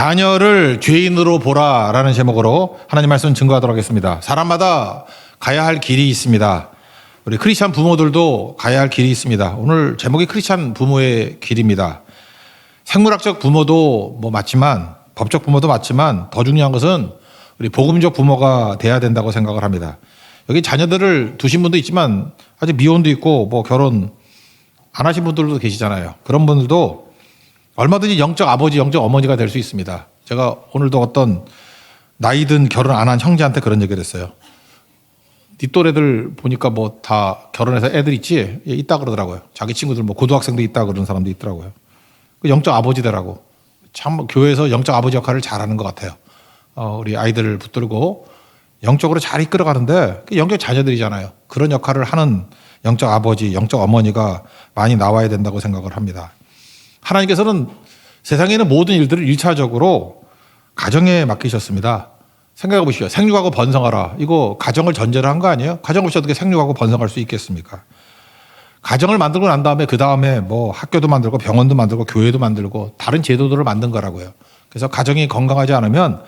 자녀를 죄인으로 보라라는 제목으로 하나님 말씀 증거하도록 하겠습니다. 사람마다 가야 할 길이 있습니다. 우리 크리스찬 부모들도 가야 할 길이 있습니다. 오늘 제목이 크리스찬 부모의 길입니다. 생물학적 부모도 뭐 맞지만 법적 부모도 맞지만 더 중요한 것은 우리 복음적 부모가 돼야 된다고 생각을 합니다. 여기 자녀들을 두신 분도 있지만 아직 미혼도 있고 뭐 결혼 안 하신 분들도 계시잖아요. 그런 분들도 얼마든지 영적 아버지, 영적 어머니가 될 수 있습니다. 제가 오늘도 어떤 나이든 결혼 안 한 형제한테 그런 얘기를 했어요. 네 또래들 보니까 뭐 다 결혼해서 애들 있지? 예, 있다 그러더라고요. 자기 친구들 뭐 고등학생도 있다 그러는 사람도 있더라고요. 그 영적 아버지 되라고. 참 교회에서 영적 아버지 역할을 잘하는 것 같아요. 어, 우리 아이들을 붙들고 영적으로 잘 이끌어가는데 그 영적 자녀들이잖아요. 그런 역할을 하는 영적 아버지, 영적 어머니가 많이 나와야 된다고 생각을 합니다. 하나님께서는 세상에 있는 모든 일들을 일차적으로 가정에 맡기셨습니다. 생각해 보시죠. 생육하고 번성하라. 이거 가정을 전제로 한 거 아니에요? 가정 없이 어떻게 생육하고 번성할 수 있겠습니까? 가정을 만들고 난 다음에 그 다음에 뭐 학교도 만들고 병원도 만들고 교회도 만들고 다른 제도들을 만든 거라고요. 그래서 가정이 건강하지 않으면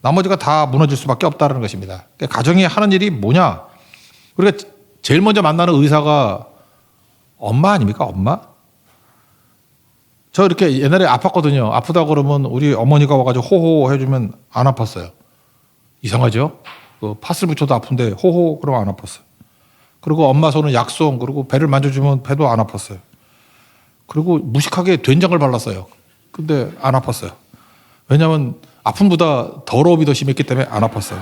나머지가 다 무너질 수밖에 없다는 것입니다. 그러니까 가정이 하는 일이 뭐냐? 우리가 제일 먼저 만나는 의사가 엄마 아닙니까? 엄마? 저 이렇게 옛날에 아팠거든요. 아프다 그러면 우리 어머니가 와가지고 호호 해주면 안 아팠어요. 이상하죠? 그 팥을 붙여도 아픈데 호호 그러면 안 아팠어요. 그리고 엄마 손은 약손 그리고 배를 만져주면 배도 안 아팠어요. 그리고 무식하게 된장을 발랐어요. 근데 안 아팠어요. 왜냐하면 아픔보다 더러움이 더 심했기 때문에 안 아팠어요.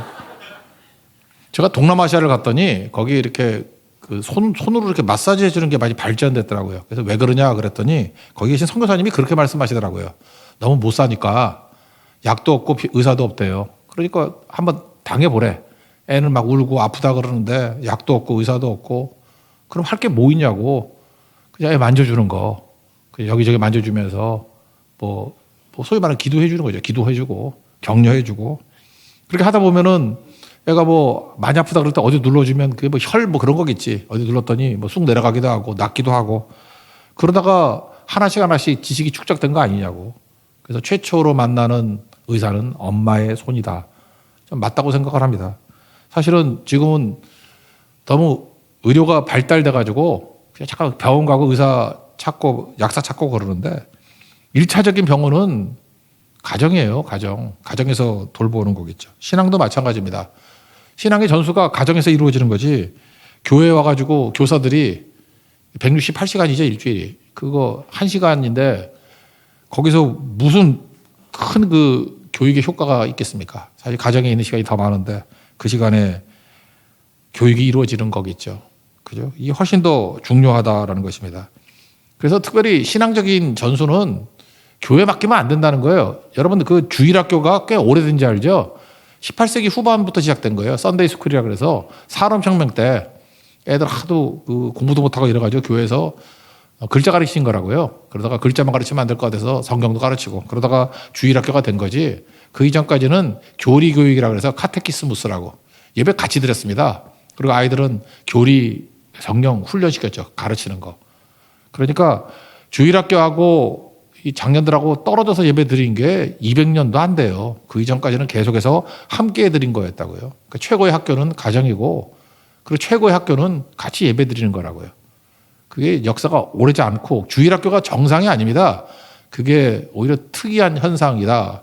제가 동남아시아를 갔더니 거기 이렇게 그 손, 손으로 이렇게 마사지 해주는 게 많이 발전됐더라고요. 그래서 왜 그러냐 그랬더니 거기 계신 선교사님이 그렇게 말씀하시더라고요. 너무 못 사니까 약도 없고 피- 의사도 없대요. 그러니까 한번 당해보래. 애는 막 울고 아프다 그러는데 약도 없고 의사도 없고 그럼 할 게 뭐 있냐고 그냥 애 만져주는 거 그냥 여기저기 만져주면서 뭐, 뭐 소위 말하는 기도해 주는 거죠. 기도해 주고 격려해 주고 그렇게 하다 보면은 애가 뭐 많이 아프다 그럴 때 어디 눌러주면 그게 뭐 혈 뭐 그런 거겠지. 어디 눌렀더니 뭐 쑥 내려가기도 하고 낫기도 하고 그러다가 하나씩 하나씩 지식이 축적된 거 아니냐고. 그래서 최초로 만나는 의사는 엄마의 손이다. 좀 맞다고 생각을 합니다. 사실은 지금은 너무 의료가 발달돼 가지고 그냥 잠깐 병원 가고 의사 찾고 약사 찾고 그러는데 일차적인 병원은 가정이에요, 가정. 가정에서 돌보는 거겠죠. 신앙도 마찬가지입니다. 신앙의 전수가 가정에서 이루어지는 거지. 교회 와가지고 교사들이 168시간이죠, 일주일이. 그거 한시간인데 거기서 무슨 큰 그 교육의 효과가 있겠습니까? 사실 가정에 있는 시간이 더 많은데 그 시간에 교육이 이루어지는 거겠죠. 그죠? 이게 훨씬 더 중요하다라는 것입니다. 그래서 특별히 신앙적인 전수는 교회 맡기면 안 된다는 거예요. 여러분들 그 주일학교가 꽤 오래된지 알죠? 18세기 후반부터 시작된 거예요. 썬데이 스쿨이라 그래서 산업혁명 때 애들 하도 그 공부도 못하고 이래가지고 교회에서 어, 글자 가르치신 거라고요. 그러다가 글자만 가르치면 안 될 것 같아서 성경도 가르치고 그러다가 주일학교가 된 거지. 그 이전까지는 교리 교육이라 그래서 카테키스무스라고 예배 같이 드렸습니다. 그리고 아이들은 교리 성경 훈련시켰죠. 가르치는 거. 그러니까 주일학교하고 이 장년들하고 떨어져서 예배 드린 게 200년도 안 돼요. 그 이전까지는 계속해서 함께 드린 거였다고요. 그러니까 최고의 학교는 가정이고 그리고 최고의 학교는 같이 예배 드리는 거라고요. 그게 역사가 오래지 않고 주일 학교가 정상이 아닙니다. 그게 오히려 특이한 현상이다.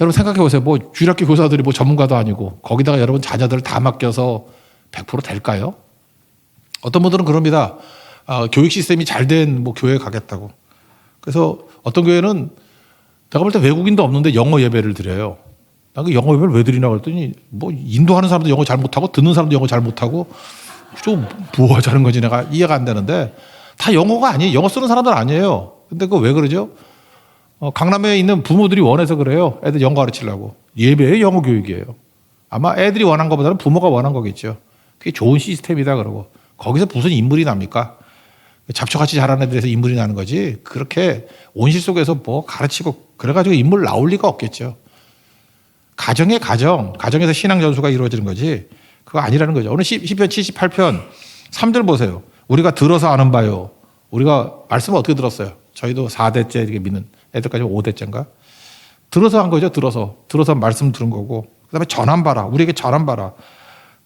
여러분 생각해 보세요. 뭐 주일 학교 교사들이 뭐 전문가도 아니고 거기다가 여러분 자녀들을 다 맡겨서 100% 될까요? 어떤 분들은 그럽니다. 아, 교육 시스템이 잘 된 뭐 교회에 가겠다고. 그래서 어떤 교회는 내가 볼 때 외국인도 없는데 영어 예배를 드려요. 나 그 영어 예배를 왜 드리나 그랬더니 뭐 인도하는 사람도 영어 잘 못하고 듣는 사람도 영어 잘 못하고 좀 뭐 하자는 건지 내가 이해가 안 되는데 다 영어가 아니에요. 영어 쓰는 사람들 아니에요. 근데 그거 왜 그러죠? 어, 강남에 있는 부모들이 원해서 그래요. 애들 영어 가르치려고. 예배에 영어 교육이에요. 아마 애들이 원한 것보다는 부모가 원한 거겠죠. 그게 좋은 시스템이다 그러고. 거기서 무슨 인물이 납니까? 잡초같이 자란 애들에서 인물이 나는 거지. 그렇게 온실 속에서 뭐 가르치고 그래가지고 인물 나올 리가 없겠죠. 가정의 가정, 가정에서 신앙 전수가 이루어지는 거지. 그거 아니라는 거죠. 오늘 10, 10편 78편 3절 보세요. 우리가 들어서 아는 바요. 우리가 말씀을 어떻게 들었어요? 저희도 4대째 이렇게 믿는 애들까지 5대째인가? 들어서 한 거죠. 들어서 들어서 말씀 들은 거고 그다음에 전한 바라 우리에게 전한 바라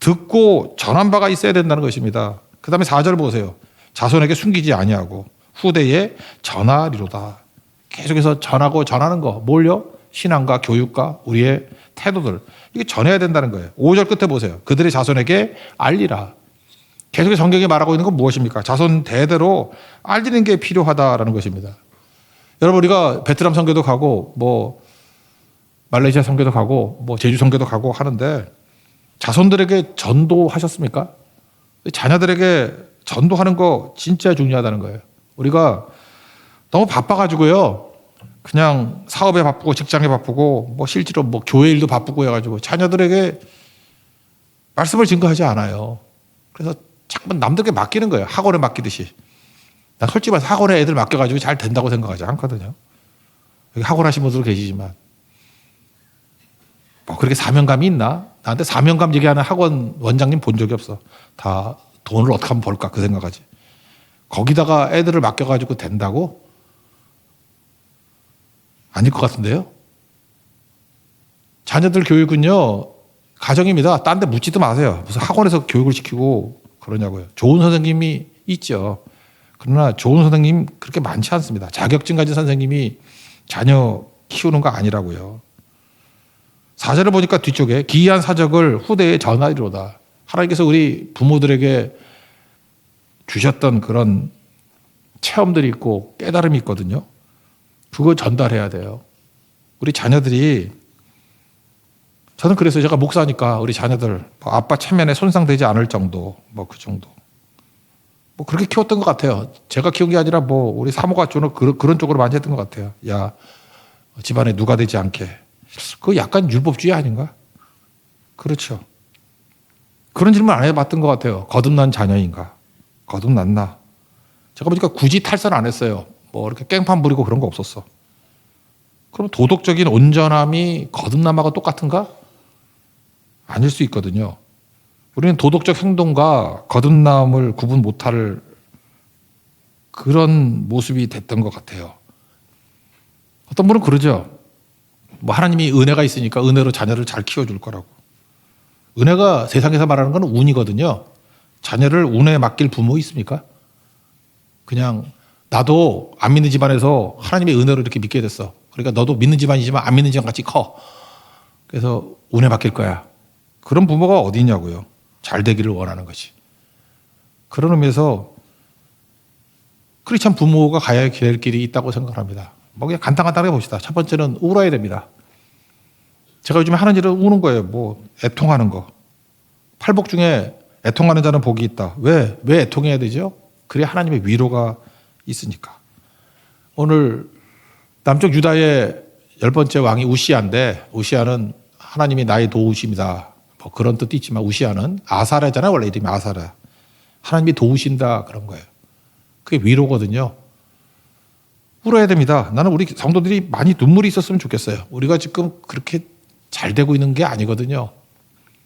듣고 전한 바가 있어야 된다는 것입니다. 그다음에 4절 보세요. 자손에게 숨기지 아니하고 후대에 전하리로다. 계속해서 전하고 전하는 거 뭘요? 신앙과 교육과 우리의 태도들 이게 전해야 된다는 거예요. 5절 끝에 보세요. 그들의 자손에게 알리라. 계속해서 성경이 말하고 있는 건 무엇입니까? 자손 대대로 알리는 게 필요하다라는 것입니다. 여러분 우리가 베트남 선교도 가고 뭐 말레이시아 선교도 가고 뭐 제주 선교도 가고 하는데 자손들에게 전도하셨습니까? 자녀들에게 전도하는 거 진짜 중요하다는 거예요. 우리가 너무 바빠가지고요. 그냥 사업에 바쁘고 직장에 바쁘고 뭐 실제로 뭐 교회 일도 바쁘고 해가지고 자녀들에게 말씀을 증거하지 않아요. 그래서 자꾸 남들에게 맡기는 거예요. 학원에 맡기듯이. 나 솔직히 말해서 학원에 애들 맡겨가지고 잘 된다고 생각하지 않거든요. 여기 학원 하신 분들 계시지만. 뭐 그렇게 사명감이 있나? 나한테 사명감 얘기하는 학원 원장님 본 적이 없어. 다 돈을 어떻게 하면 벌까 그 생각하지. 거기다가 애들을 맡겨가지고 된다고? 아닐 것 같은데요? 자녀들 교육은요, 가정입니다. 딴 데 묻지도 마세요. 무슨 학원에서 교육을 시키고 그러냐고요. 좋은 선생님이 있죠. 그러나 좋은 선생님 그렇게 많지 않습니다. 자격증 가진 선생님이 자녀 키우는 거 아니라고요. 사절을 보니까 뒤쪽에 기이한 사적을 후대에 전하리로다. 하나님께서 우리 부모들에게 주셨던 그런 체험들이 있고 깨달음이 있거든요. 그거 전달해야 돼요. 우리 자녀들이 저는 그래서 제가 목사니까 우리 자녀들 뭐 아빠 체면에 손상되지 않을 정도 뭐 그 정도 뭐 그렇게 키웠던 것 같아요. 제가 키운 게 아니라 뭐 우리 사모가 주는 그런, 그런 쪽으로 많이 했던 것 같아요. 야 집안에 누가 되지 않게 그거 약간 율법주의 아닌가? 그렇죠. 그런 질문 안 해봤던 것 같아요. 거듭난 자녀인가? 거듭났나? 제가 보니까 굳이 탈선 안 했어요. 뭐 이렇게 깽판 부리고 그런 거 없었어. 그럼 도덕적인 온전함이 거듭남하고 똑같은가? 아닐 수 있거든요. 우리는 도덕적 행동과 거듭남을 구분 못할 그런 모습이 됐던 것 같아요. 어떤 분은 그러죠. 뭐 하나님이 은혜가 있으니까 은혜로 자녀를 잘 키워줄 거라고. 은혜가 세상에서 말하는 건 운이거든요. 자녀를 운에 맡길 부모 있습니까? 그냥 나도 안 믿는 집안에서 하나님의 은혜로 이렇게 믿게 됐어. 그러니까 너도 믿는 집안이지만 안 믿는 집안 같이 커. 그래서 운에 맡길 거야. 그런 부모가 어디 있냐고요. 잘 되기를 원하는 것이. 그런 의미에서 크리스찬 부모가 가야 될 길이 있다고 생각합니다. 뭐 그냥 간단간단하게 봅시다. 첫 번째는 울어야 됩니다. 제가 요즘에 하는 일은 우는 거예요. 뭐 애통하는 거. 팔복 중에 애통하는 자는 복이 있다. 왜? 왜 애통해야 되죠? 그래야 하나님의 위로가 있으니까. 오늘 남쪽 유다의 열 번째 왕이 우시아인데 우시아는 하나님이 나의 도우심이다. 뭐 그런 뜻도 있지만 우시아는 아사라잖아요. 원래 이름이 아사라. 하나님이 도우신다 그런 거예요. 그게 위로거든요. 울어야 됩니다. 나는 우리 성도들이 많이 눈물이 있었으면 좋겠어요. 우리가 지금 그렇게 잘 되고 있는 게 아니거든요.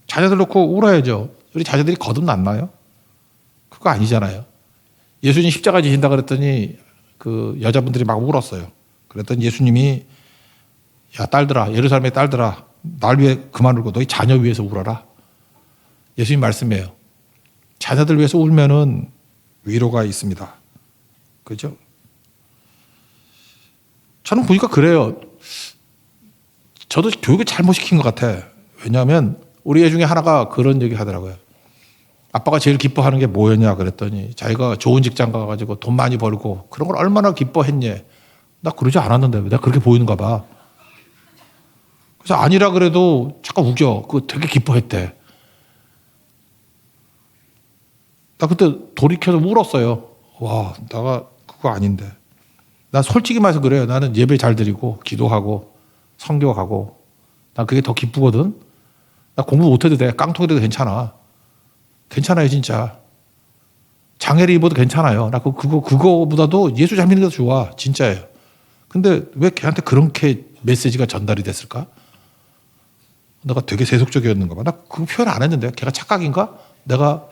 자녀들 놓고 울어야죠. 우리 자녀들이 거듭났나요? 그거 아니잖아요. 예수님 십자가 지신다 그랬더니 그 여자분들이 막 울었어요. 그랬더니 예수님이 야 딸들아 예루살렘의 딸들아 날 위해 그만 울고 너희 자녀 위해서 울어라. 예수님 말씀이에요. 자녀들 위해서 울면은 위로가 있습니다. 그죠? 저는 보니까 그래요. 저도 교육을 잘못 시킨 것 같아. 왜냐하면 우리 애 중에 하나가 그런 얘기 하더라고요. 아빠가 제일 기뻐하는 게 뭐였냐 그랬더니 자기가 좋은 직장 가가지고 돈 많이 벌고 그런 걸 얼마나 기뻐했냐. 나 그러지 않았는데 내가 그렇게 보이는가 봐. 그래서 아니라 그래도 잠깐 우겨. 그거 되게 기뻐했대. 나 그때 돌이켜서 울었어요. 와, 내가 그거 아닌데. 나 솔직히 말해서 그래요. 나는 예배 잘 드리고 기도하고 성교 가고 난 그게 더 기쁘거든. 나 공부 못해도 돼. 깡통이 돼도 괜찮아. 괜찮아요, 진짜. 장애를 입어도 괜찮아요. 나 그, 그거, 그거보다도 예수 잘 믿는 게 더 좋아. 진짜예요. 근데 왜 걔한테 그렇게 메시지가 전달이 됐을까? 내가 되게 세속적이었는가 봐. 나 그 표현 안 했는데. 걔가 착각인가? 내가,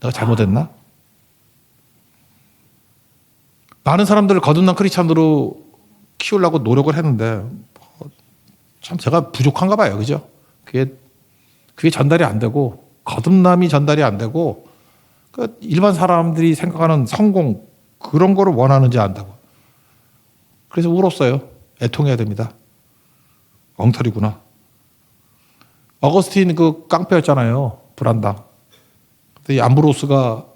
내가 잘못했나? 많은 사람들을 거듭난 크리스찬으로 키우려고 노력을 했는데 참 제가 부족한가 봐요. 그죠? 그게, 그게 전달이 안 되고, 거듭남이 전달이 안 되고, 그 일반 사람들이 생각하는 성공, 그런 거를 원하는지 안다고. 그래서 울었어요. 애통해야 됩니다. 엉터리구나. 어거스틴 그 깡패였잖아요. 불안당. 근데 이 암브로스가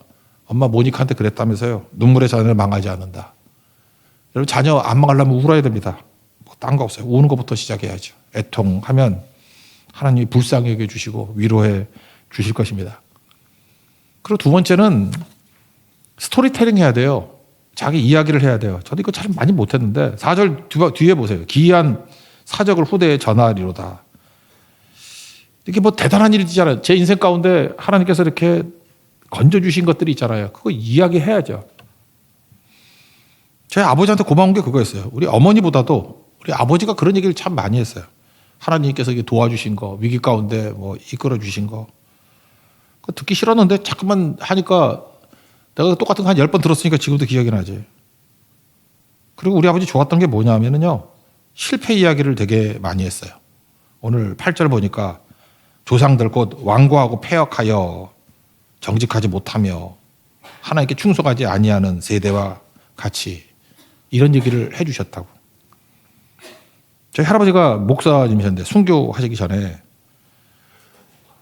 엄마 모니카한테 그랬다면서요. 눈물의 자녀를 망하지 않는다. 여러분 자녀 안 망하려면 울어야 됩니다. 뭐딴거 없어요. 우는 것부터 시작해야죠. 애통하면 하나님이 여겨 주시고 위로해 주실 것입니다. 그리고 두 번째는 스토리텔링 해야 돼요. 자기 이야기를 해야 돼요. 저도 이거 참 많이 못했는데 4절 뒤에 보세요. 기이한 사적을 후대에 전하리로다. 이게 뭐 대단한 일이잖아요. 제 인생 가운데 하나님께서 이렇게 건져주신 것들이 있잖아요. 그거 이야기해야죠. 제 아버지한테 고마운 게 그거였어요. 우리 어머니보다도 우리 아버지가 그런 얘기를 참 많이 했어요. 하나님께서 도와주신 거, 위기 가운데 뭐 이끌어 주신 거. 듣기 싫었는데 자꾸만 하니까 내가 똑같은 거 한 열 번 들었으니까 지금도 기억이 나지. 그리고 우리 아버지 좋았던 게 뭐냐면요. 실패 이야기를 되게 많이 했어요. 오늘 8절 보니까 조상들 곧 완고하고 폐역하여 정직하지 못하며 하나님께 충성하지 아니하는 세대와 같이 이런 얘기를 해 주셨다고. 저희 할아버지가 목사님이셨는데 순교 하시기 전에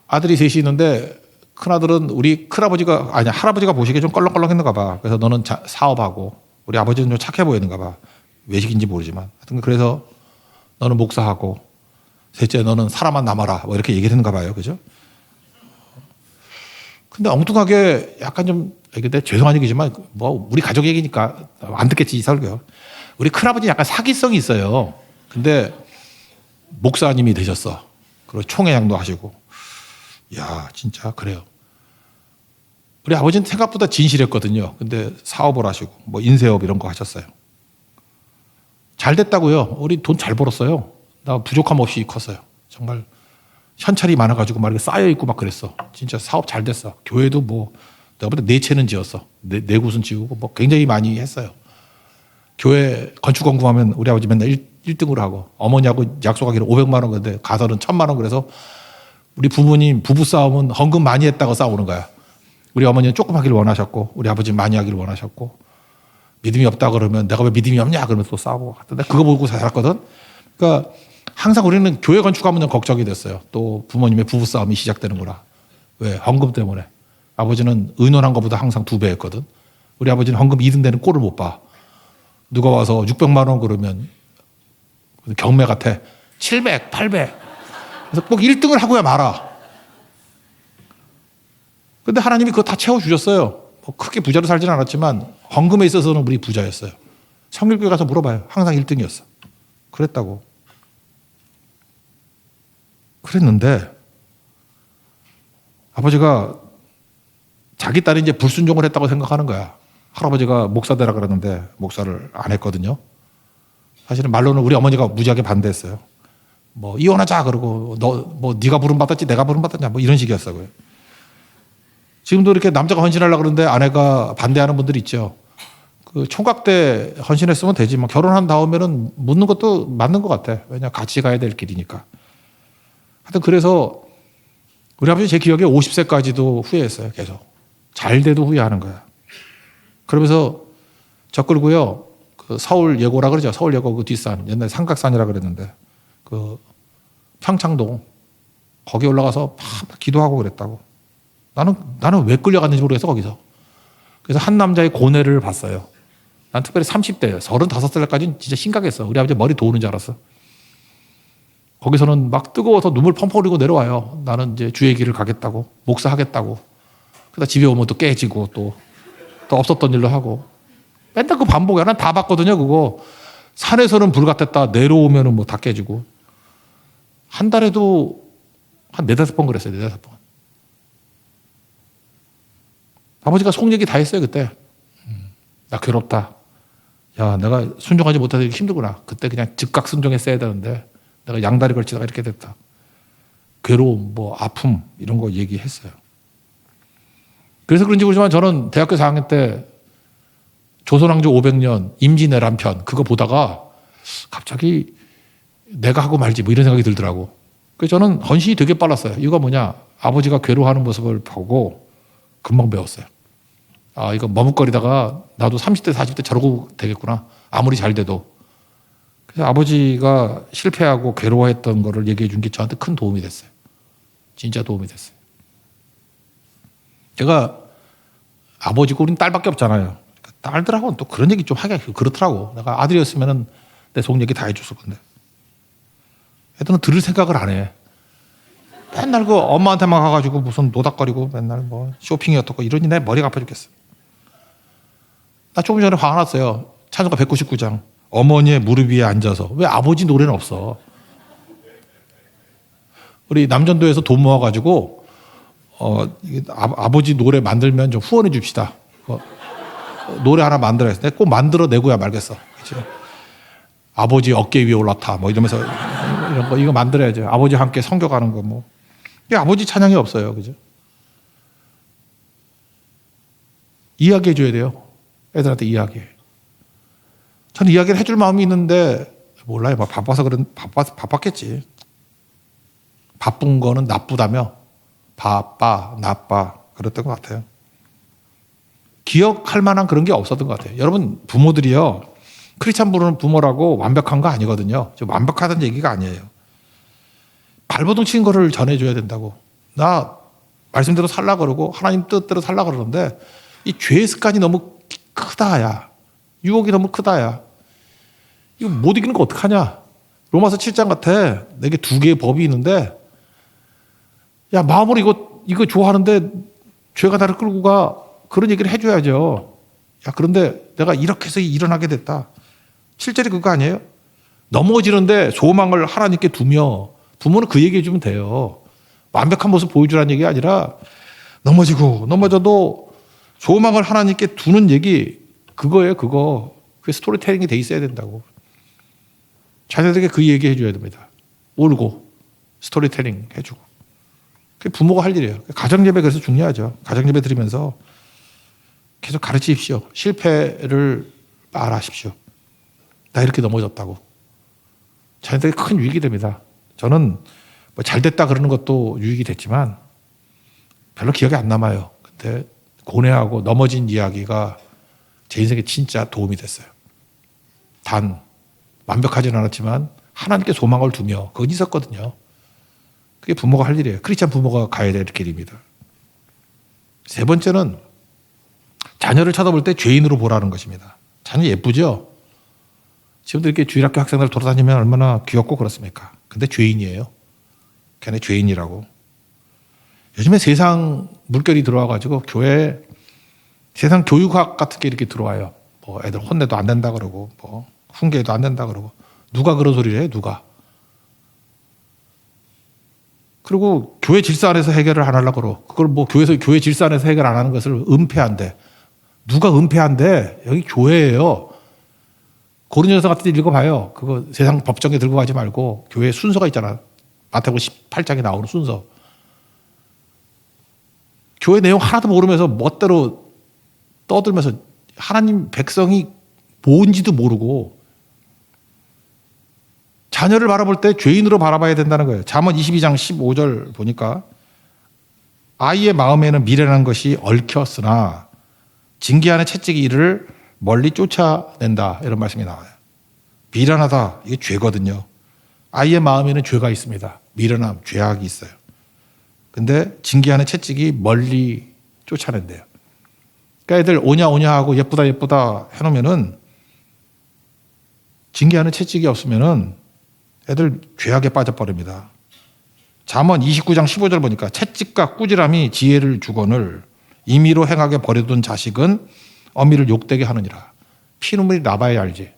아들이 셋이 있는데 큰아들은 우리 큰아버지가 아니 할아버지가 보시기에 좀 껄렁껄렁했는가 봐. 그래서 너는 자, 사업하고 우리 아버지는 좀 착해 보이는가 봐. 외식인지 모르지만 하여튼 그래서 너는 목사하고 셋째 너는 사람만 남아라 뭐 이렇게 얘기를 했는가 봐요. 그죠? 근데 엉뚱하게 약간 좀 근데 죄송한 얘기지만 뭐 우리 가족 얘기니까 안 듣겠지 이 설교. 우리 큰아버지 약간 사기성이 있어요. 근데 목사님이 되셨어. 그리고 총회장도 하시고. 야 진짜 그래요. 우리 아버지는 생각보다 진실했거든요. 근데 사업을 하시고 뭐 인쇄업 이런 거 하셨어요. 잘 됐다고요. 우리 돈 잘 벌었어요. 나 부족함 없이 컸어요. 정말 현찰이 많아가지고 막 이렇게 쌓여 있고 막 그랬어. 진짜 사업 잘 됐어. 교회도 뭐 내가 볼때 네 채는 지었어. 네, 네 곳은 지우고 뭐 굉장히 많이 했어요. 교회 건축 공부하면 우리 아버지 맨날 1, 1등으로 하고 어머니하고 약속하기로 500만 원 근데 가서는 1000만 원 그래서 우리 부모님 부부 싸움은 헌금 많이 했다고 싸우는 거야. 우리 어머니는 조금 하기를 원하셨고 우리 아버지는 많이 하기를 원하셨고 믿음이 없다 그러면 내가 왜 믿음이 없냐 그러면 또 싸우고 근데 그거 보고 살았거든. 그러니까 항상 우리는 교회 건축하면 걱정이 됐어요. 또 부모님의 부부 싸움이 시작되는구나. 왜? 헌금 때문에. 아버지는 의논한 것보다 항상 두배 했거든. 우리 아버지는 헌금 2등 되는 꼴을 못 봐. 누가 와서 600만 원 그러면 경매 같아. 700, 800. 그래서 꼭 1등을 하고야 말아. 근데 하나님이 그거 다 채워주셨어요. 뭐 크게 부자로 살지는 않았지만 헌금에 있어서는 우리 부자였어요. 성일교회 가서 물어봐요. 항상 1등이었어. 그랬다고. 그랬는데 아버지가 자기 딸이 이제 불순종을 했다고 생각하는 거야. 할아버지가 목사 되라 그랬는데 목사를 안 했거든요. 사실은 말로는 우리 어머니가 무지하게 반대했어요. 뭐 이혼하자 그러고 너 뭐 네가 부름 받았지 내가 부름 받았냐 뭐 이런 식이었어요. 지금도 이렇게 남자가 헌신하려고 그러는데 아내가 반대하는 분들이 있죠. 그 총각 때 헌신했으면 되지만 결혼한 다음에는 묻는 것도 맞는 것 같아. 왜냐 같이 가야 될 길이니까. 하여튼 그래서 우리 아버지 제 기억에 50세까지도 후회했어요. 계속. 잘 돼도 후회하는 거야. 그러면서 저 끌고요. 그 서울 예고라 그러죠. 서울 예고 그 뒷산. 옛날에 삼각산이라 그랬는데 그 평창동 거기 올라가서 막 기도하고 그랬다고. 나는 나는 왜 끌려갔는지 모르겠어 거기서. 그래서 한 남자의 고뇌를 봤어요. 난 특별히 30대, 35살까지는 진짜 심각했어. 우리 아버지 머리 도는 줄 알았어. 거기서는 막 뜨거워서 눈물 펑펑 흘리고 내려와요. 나는 이제 주의 길을 가겠다고, 목사하겠다고. 그러다 집에 오면 또 깨지고 또, 또 없었던 일로 하고. 맨날 그 반복이야. 난 다 봤거든요, 그거. 산에서는 불 같았다. 내려오면은 뭐 다 깨지고. 한 달에도 한 네다섯 번 그랬어요, 네다섯 번. 아버지가 속 얘기 다 했어요, 그때. 음, 나 괴롭다. 야, 내가 순종하지 못해서 힘들구나. 그때 그냥 즉각 순종했어야 되는데. 내가 양다리 걸치다가 이렇게 됐다. 괴로움, 뭐 아픔 이런 거 얘기했어요. 그래서 그런지 모르지만 저는 대학교 4학년 때 조선왕조 500년 임진왜란 편 그거 보다가 갑자기 내가 하고 말지 뭐 이런 생각이 들더라고. 그래서 저는 헌신이 되게 빨랐어요. 이유가 뭐냐? 아버지가 괴로워하는 모습을 보고 금방 배웠어요. 아, 이거 머뭇거리다가 나도 30대, 40대 저러고 되겠구나. 아무리 잘 돼도. 그래서 아버지가 실패하고 괴로워했던 거를 얘기해 준 게 저한테 큰 도움이 됐어요. 진짜 도움이 됐어요. 제가 아버지고 우린 딸밖에 없잖아요. 딸들하고는 또 그런 얘기 좀 하기가 그렇더라고. 내가 아들이었으면은 내 속 얘기 다 해줬을 건데. 애들은 들을 생각을 안 해. 맨날 그 엄마한테만 가가지고 무슨 노닥거리고 맨날 뭐 쇼핑이 어떻고 이러니 내 머리가 아파 죽겠어. 나 조금 전에 화가 났어요. 찬송가 199장. 어머니의 무릎 위에 앉아서. 왜 아버지 노래는 없어? 우리 남전도에서 돈 모아가지고, 어, 아, 버지 노래 만들면 좀 후원해 줍시다. 어, 노래 하나 만들어야 돼. 꼭 만들어 내고야 말겠어. 그치? 아버지 어깨 위에 올라타. 뭐 이러면서 이런 거, 이거 만들어야죠. 아버지 함께 성교 가는 거 뭐. 이게 아버지 찬양이 없어요. 그죠? 이야기해 줘야 돼요. 애들한테 이야기해. 저는 이야기를 해줄 마음이 있는데 몰라요. 막 바빠서 그런 바빠서 바빴겠지. 바쁜 거는 나쁘다며 바빠 나빠 그랬던 것 같아요. 기억할 만한 그런 게 없었던 것 같아요. 여러분 부모들이요 크리스찬 부르는 부모라고 완벽한 거 아니거든요. 저 완벽하다는 얘기가 아니에요. 발버둥 친 거를 전해줘야 된다고. 나 말씀대로 살라 그러고 하나님 뜻대로 살라 그러는데 이 죄의 습관이 너무 크다야. 유혹이 너무 크다야. 이거 못 이기는 거 어떡하냐. 로마서 7장 같아. 내게 두 개의 법이 있는데 야 마음으로 이거 이거 좋아하는데 죄가 나를 끌고 가 그런 얘기를 해줘야죠. 야 그런데 내가 이렇게 해서 일어나게 됐다. 실제로 그거 아니에요? 넘어지는데 소망을 하나님께 두며 부모는 그 얘기해 주면 돼요. 완벽한 모습 보여주라는 얘기가 아니라 넘어지고 넘어져도 소망을 하나님께 두는 얘기 그거예요 그거. 그게 스토리텔링이 돼 있어야 된다고. 자녀들에게 그 얘기 해줘야 됩니다. 울고 스토리텔링 해주고. 부모가 할 일이에요. 가정예배 그래서 중요하죠. 가정예배 드리면서 계속 가르치십시오. 실패를 말하십시오. 나 이렇게 넘어졌다고. 자녀들에게 큰 유익이 됩니다. 저는 뭐 잘 됐다 그러는 것도 유익이 됐지만 별로 기억이 안 남아요. 근데 고뇌하고 넘어진 이야기가 제 인생에 진짜 도움이 됐어요. 단 완벽하지는 않았지만 하나님께 소망을 두며 그건 있었거든요. 그게 부모가 할 일이에요. 크리스찬 부모가 가야 될 길입니다. 세 번째는 자녀를 쳐다볼 때 죄인으로 보라는 것입니다. 자녀 예쁘죠? 지금도 이렇게 주일학교 학생들 돌아다니면 얼마나 귀엽고 그렇습니까? 근데 죄인이에요. 걔네 죄인이라고. 요즘에 세상 물결이 들어와가지고 교회 세상 교육학 같은 게 이렇게 들어와요. 뭐 애들 혼내도 안 된다 그러고 뭐 훈계도 안 된다 그러고 누가 그런 소리를 해? 누가? 그리고 교회 질서 안에서 해결을 안 하려고 그러고 그걸 뭐 교회에서 교회 질서 안에서 해결 안 하는 것을 은폐한대. 누가 은폐한대? 여기 교회예요. 고린도서 같은 데 읽어봐요. 그거 세상 법정에 들고 가지 말고 교회 순서가 있잖아. 마태복음 18장에 나오는 순서. 교회 내용 하나도 모르면서 멋대로 떠들면서 하나님 백성이 뭔지도 모르고 자녀를 바라볼 때 죄인으로 바라봐야 된다는 거예요. 잠언 22장 15절 보니까 아이의 마음에는 미련한 것이 얽혔으나 징계하는 채찍이 이를 멀리 쫓아낸다 이런 말씀이 나와요. 미련하다 이게 죄거든요. 아이의 마음에는 죄가 있습니다. 미련함, 죄악이 있어요. 근데 징계하는 채찍이 멀리 쫓아낸대요. 그러니까 애들 오냐 오냐 하고 예쁘다 예쁘다 해놓으면은 징계하는 채찍이 없으면은 애들 죄악에 빠져버립니다. 잠언 29장 15절 보니까 채찍과 꾸지람이 지혜를 주거늘 임의로 행하게 버려둔 자식은 어미를 욕되게 하느니라. 피눈물이 나봐야 알지.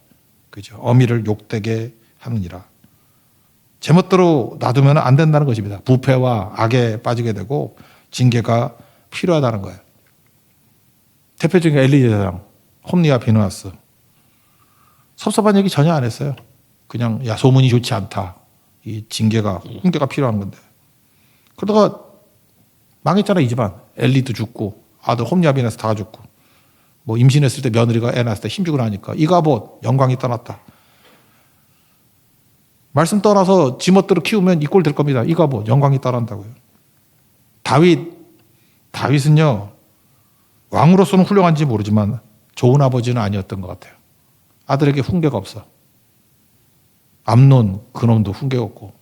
그죠? 어미를 욕되게 하느니라. 제멋대로 놔두면 안 된다는 것입니다. 부패와 악에 빠지게 되고 징계가 필요하다는 거예요. 대표적인 엘리제장, 홈리와 비누아스. 섭섭한 얘기 전혀 안 했어요. 그냥 야 소문이 좋지 않다. 이 징계가 훈계가 필요한 건데. 그러다가 망했잖아 이 집안. 엘리도 죽고 아들 비누아스 다 죽고. 뭐 임신했을 때 며느리가 애 낳았을 때 힘주고 나니까 이가봇 영광이 떠났다. 말씀 떠나서 지멋대로 키우면 이 꼴 될 겁니다. 이거 뭐 영광이 따른다고요. 다윗 다윗은요 왕으로서는 훌륭한지 모르지만 좋은 아버지는 아니었던 것 같아요. 아들에게 훈계가 없어. 암론 그놈도 훈계가 없고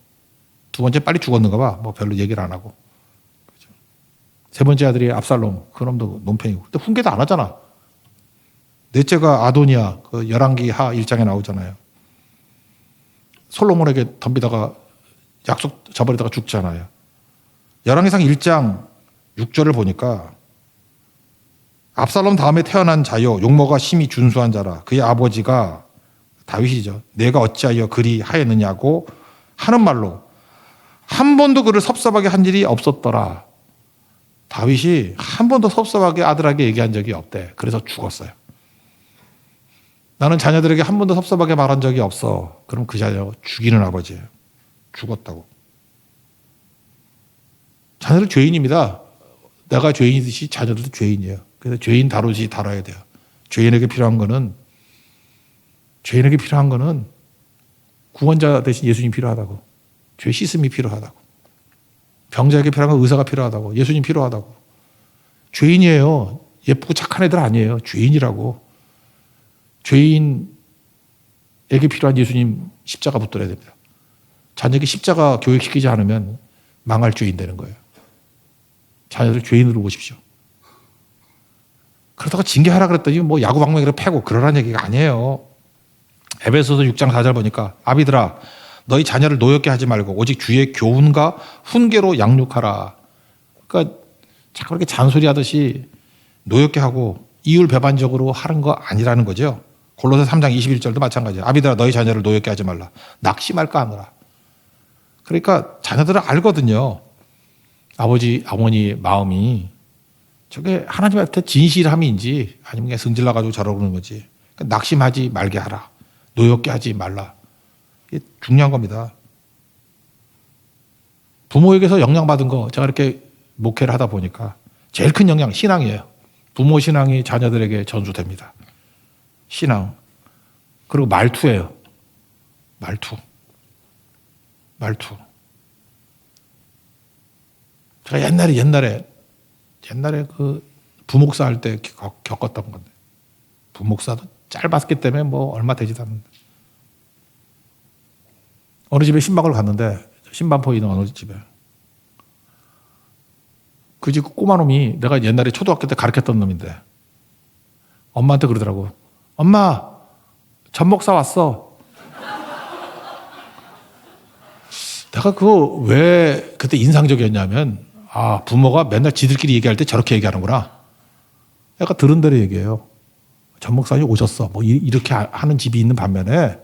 두 번째 빨리 죽었는가 봐. 뭐 별로 얘기를 안 하고. 그죠. 세 번째 아들이 압살롬 그놈도 논팽이고. 근데 훈계도 안 하잖아. 넷째가 아도니아 그 열왕기 하 1장에 나오잖아요. 솔로몬에게 덤비다가 약속 저버리다가 죽잖아요. 열왕기상 1장 6절을 보니까 압살롬 다음에 태어난 자요 용모가 심히 준수한 자라 그의 아버지가 다윗이죠. 내가 어찌하여 그리 하였느냐고 하는 말로 한 번도 그를 섭섭하게 한 일이 없었더라. 다윗이 한 번도 섭섭하게 아들에게 얘기한 적이 없대. 그래서 죽었어요. 나는 자녀들에게 한 번도 섭섭하게 말한 적이 없어. 그럼 그 자녀 죽이는 아버지예요. 죽었다고. 자녀들 죄인입니다. 내가 죄인이듯이 자녀들도 죄인이에요. 그래서 죄인 다루지 다뤄야 돼요. 죄인에게 필요한 거는 죄인에게 필요한 거는 구원자 대신 예수님 필요하다고. 죄 씻음이 필요하다고. 병자에게 필요한 건 의사가 필요하다고. 예수님 필요하다고. 죄인이에요. 예쁘고 착한 애들 아니에요. 죄인이라고. 죄인에게 필요한 예수님 십자가 붙들어야 됩니다. 자녀에게 십자가 교육시키지 않으면 망할 죄인 되는 거예요. 자녀들 죄인으로 오십시오. 그러다가 징계하라 그랬더니 뭐 야구 방망이로 패고 그러라는 얘기가 아니에요. 에베소서 6장 4절 보니까 아비들아 너희 자녀를 노엽게 하지 말고 오직 주의 교훈과 훈계로 양육하라. 그러니까 자꾸 그렇게 잔소리 하듯이 노엽게 하고 이율 배반적으로 하는 거 아니라는 거죠. 골로새 3장 21절도 마찬가지예요. 아비들아 너희 자녀를 노엽게 하지 말라. 낙심할까 하느라. 그러니까 자녀들은 알거든요. 아버지, 어머니 마음이 저게 하나님한테 진실함인지 아니면 그냥 승질 나가지고 저러고 그러는 거지. 그러니까 낙심하지 말게 하라. 노엽게 하지 말라. 이게 중요한 겁니다. 부모에게서 영향받은 거 제가 이렇게 목회를 하다 보니까 제일 큰 영향 신앙이에요. 부모 신앙이 자녀들에게 전수됩니다. 신앙. 그리고 말투예요. 말투. 말투. 제가 옛날에 옛날에 옛날에 그 부목사 할 때 겪었던 건데 부목사도 짧았기 때문에 뭐 얼마 되지도 않는데. 어느 집에 신방을 갔는데 신반포 있는 어느 집에. 그 집 꼬마 놈이 내가 옛날에 초등학교 때 가르쳤던 놈인데. 엄마한테 그러더라고. 엄마 전목사 왔어. 내가 그거 왜 그때 인상적이었냐면 아 부모가 맨날 지들끼리 얘기할 때 저렇게 얘기하는구나. 약간 들은 대로 얘기해요 전 목사님 오셨어. 뭐 이 렇게 하는 집이 있는 반면에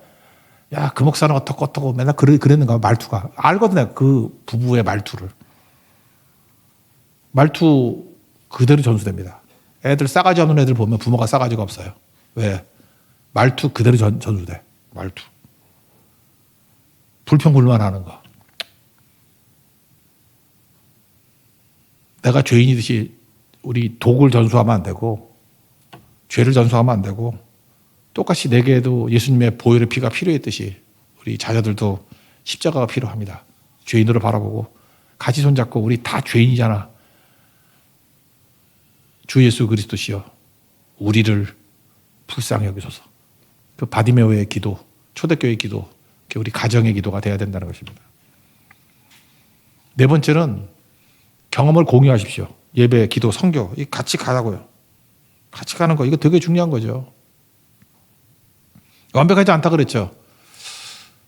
야, 그 목사는 어떻고 어떻고 맨날 그래, 그랬는가 말투가. 알거든요. 그 부부의 말투를. 말투 그대로 전수됩니다. 애들 싸가지 없는 애들 보면 부모가 싸가지가 없어요. 왜? 말투 그대로 전, 전수돼. 말투. 불평불만 하는 거. 내가 죄인이듯이 우리 독을 전수하면 안 되고 죄를 전수하면 안 되고 똑같이 내게도 예수님의 보혈의 피가 필요했듯이 우리 자녀들도 십자가가 필요합니다. 죄인으로 바라보고 같이 손잡고 우리 다 죄인이잖아. 주 예수 그리스도시여 우리를 불쌍히 여기소서. 그 바디메오의 기도, 초대교회 기도, 우리 가정의 기도가 돼야 된다는 것입니다. 네 번째는 경험을 공유하십시오. 예배, 기도, 성교 같이 가자고요. 같이 가는 거 이거 되게 중요한 거죠. 완벽하지 않다 그랬죠.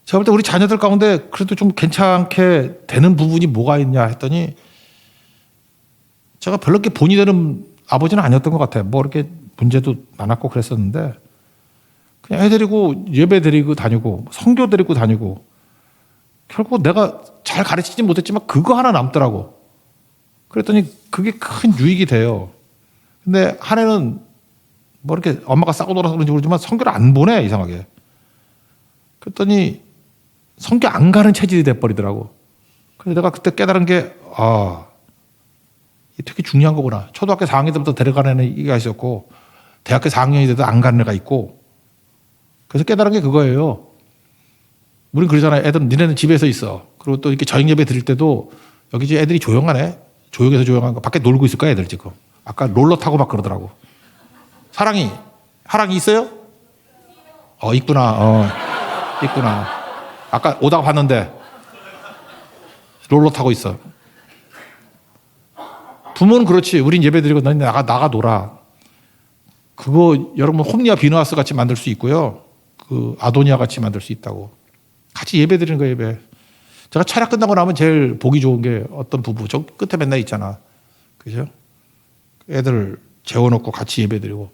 제가 볼 때 우리 자녀들 가운데 그래도 좀 괜찮게 되는 부분이 뭐가 있냐 했더니 제가 별로 이렇게 본이 되는 아버지는 아니었던 것 같아요. 뭐 이렇게 문제도 많았고 그랬었는데 그냥 애 데리고 예배 데리고 다니고 성교 데리고 다니고 결국 내가 잘 가르치지 못했지만 그거 하나 남더라고. 그랬더니 그게 큰 유익이 돼요. 근데 한 해는 뭐 이렇게 엄마가 싸고 놀아서 그런지 모르지만 성교를 안 보내, 이상하게. 그랬더니 성교 안 가는 체질이 돼버리더라고. 그래서 내가 그때 깨달은 게, 아, 이게 되게 중요한 거구나. 초등학교 4학년 때부터 데려가는 애가 있었고, 대학교 4학년이 돼도 안 가는 애가 있고, 그래서 깨달은 게 그거예요. 우린 그러잖아요. 애들 니네는 집에서 있어. 그리고 또 이렇게 저녁 예배 드릴 때도 여기 이제 애들이 조용하네. 조용해서 조용한 거 밖에 놀고 있을 거야 애들 지금. 아까 롤러 타고 막 그러더라고. 사랑이 하랑이 있어요? 어 있구나. 어 있구나. 아까 오다가 봤는데 롤러 타고 있어. 부모는 그렇지. 우린 예배 드리고 넌 나가 나가 놀아. 그거 여러분 홈리아 비누하스 같이 만들 수 있고요. 그 아도니아 같이 만들 수 있다고. 같이 예배 드리는 거 예배. 제가 차례 끝나고 나면 제일 보기 좋은 게 어떤 부부 저 끝에 맨날 있잖아. 그죠? 애들 재워놓고 같이 예배 드리고.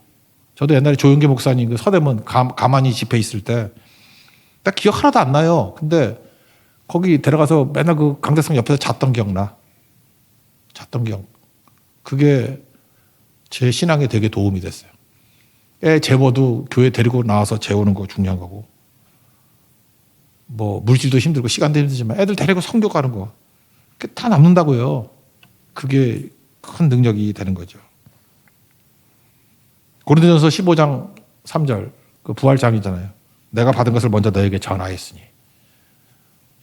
저도 옛날에 조영계 목사님 그 서대문 가, 가만히 집회 있을 때 딱 기억 하나도 안 나요. 근데 거기 데려가서 맨날 그 강대성 옆에서 잤던 기억 나. 잤던 기억. 그게 제 신앙에 되게 도움이 됐어요. 애 재워도 교회 데리고 나와서 재우는 거 중요한 거고. 뭐 물질도 힘들고 시간도 힘들지만 애들 데리고 성교 가는 거. 그게 다 남는다고요. 그게 큰 능력이 되는 거죠. 고린도전서 15장 3절 그 부활장이잖아요. 내가 받은 것을 먼저 너에게 전하였으니.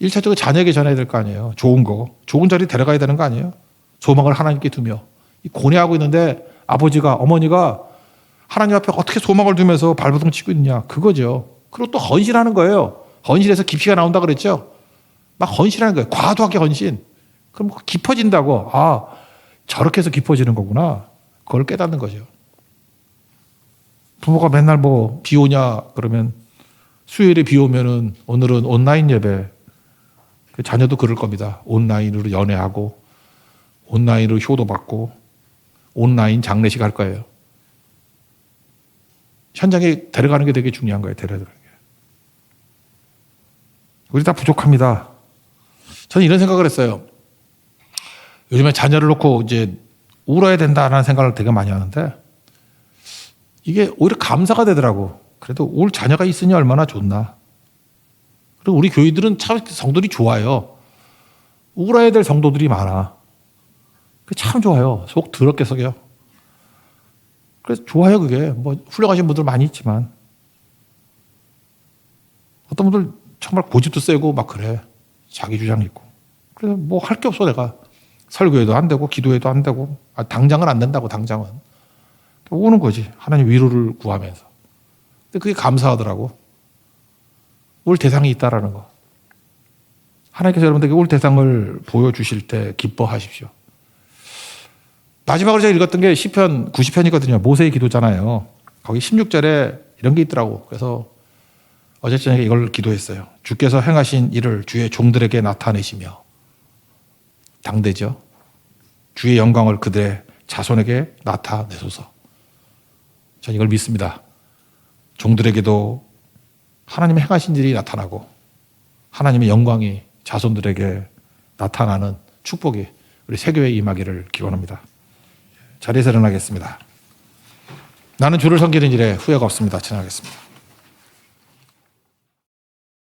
1차적으로 자녀에게 전해야 될 거 아니에요. 좋은 거. 좋은 자리 데려가야 되는 거 아니에요. 소망을 하나님께 두며. 이 고뇌하고 있는데 아버지가, 어머니가 하나님 앞에 어떻게 소망을 두면서 발버둥 치고 있느냐. 그거죠. 그리고 또 헌신하는 거예요. 헌신해서 깊이가 나온다 그랬죠. 막 헌신하는 거예요. 과도하게 헌신. 그럼 깊어진다고. 아, 저렇게 해서 깊어지는 거구나. 그걸 깨닫는 거죠. 부모가 맨날 뭐 비 오냐 그러면 수요일에 비 오면은 오늘은 온라인 예배. 그 자녀도 그럴 겁니다. 온라인으로 연애하고 온라인으로 효도 받고 온라인 장례식 할 거예요. 현장에 데려가는 게 되게 중요한 거예요. 데려가는 게. 우리 다 부족합니다. 저는 이런 생각을 했어요. 요즘에 자녀를 놓고 이제 울어야 된다라는 생각을 되게 많이 하는데 이게 오히려 감사가 되더라고. 그래도 울 자녀가 있으니 얼마나 좋나. 그리고 우리 교회들은 참 성도들이 좋아요. 울어야 될 성도들이 많아. 그참 좋아요. 속 더럽게 썩여. 그래서 좋아요, 그게. 뭐, 훌륭하신 분들 많이 있지만. 어떤 분들 정말 고집도 세고 막 그래. 자기 주장 있고. 그래서 뭐 할 게 없어, 내가. 설교에도 안 되고, 기도에도 안 되고. 아, 당장은 안 된다고, 당장은. 오는 거지. 하나님 위로를 구하면서. 근데 그게 감사하더라고. 울 대상이 있다라는 거. 하나님께서 여러분들에게 울 대상을 보여주실 때 기뻐하십시오. 마지막으로 제가 읽었던 게 시편 90편이거든요. 모세의 기도잖아요. 거기 16절에 이런 게 있더라고. 그래서 어제 저녁에 이걸 기도했어요. 주께서 행하신 일을 주의 종들에게 나타내시며 당대죠. 주의 영광을 그들의 자손에게 나타내소서. 저는 이걸 믿습니다. 종들에게도 하나님의 행하신 일이 나타나고 하나님의 영광이 자손들에게 나타나는 축복이 우리 세교에 임하기를 기원합니다. 자리에서 일어나겠습니다. 나는 주를 섬기는 일에 후회가 없습니다. 지나가겠습니다.